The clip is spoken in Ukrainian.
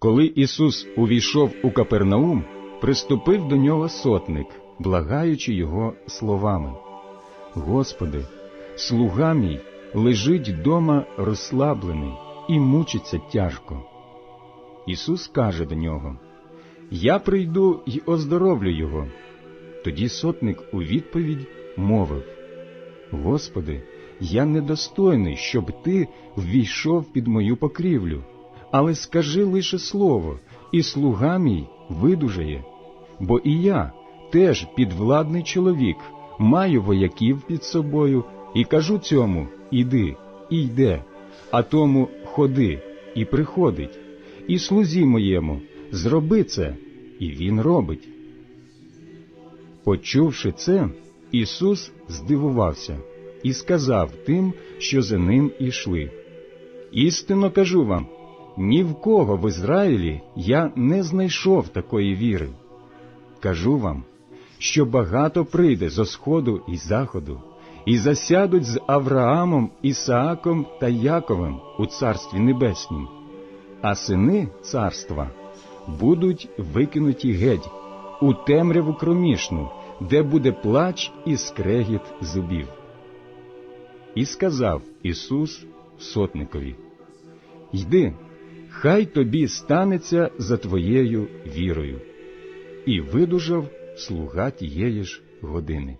Коли Ісус увійшов у Капернаум, приступив до нього сотник, благаючи його словами. Господи, слуга мій лежить дома розслаблений і мучиться тяжко. Ісус каже до нього, Я прийду й оздоровлю його. Тоді сотник у відповідь мовив, Господи, я недостойний, щоб ти ввійшов під мою покрівлю, але скажи лише слово, і слуга мій видужає. Бо і я теж підвладний чоловік, маю вояків під собою, і кажу цьому іди, і йде, а тому ходи, і приходить, і слузі моєму, зроби це, і він робить. Почувши це, Ісус здивувався і сказав тим, що за ним ішли. Істинно кажу вам, ні в кого в Ізраїлі я не знайшов такої віри. Кажу вам, що багато прийде зо сходу і заходу, і засядуть з Авраамом, Ісааком та Яковом у Царстві Небеснім, а сини царства будуть викинуті геть у темряву кромішну, де буде плач і скрегіт зубів. І сказав Ісус сотникові: Йди, хай тобі станеться за твоєю вірою. І видужав слуга тієї ж години.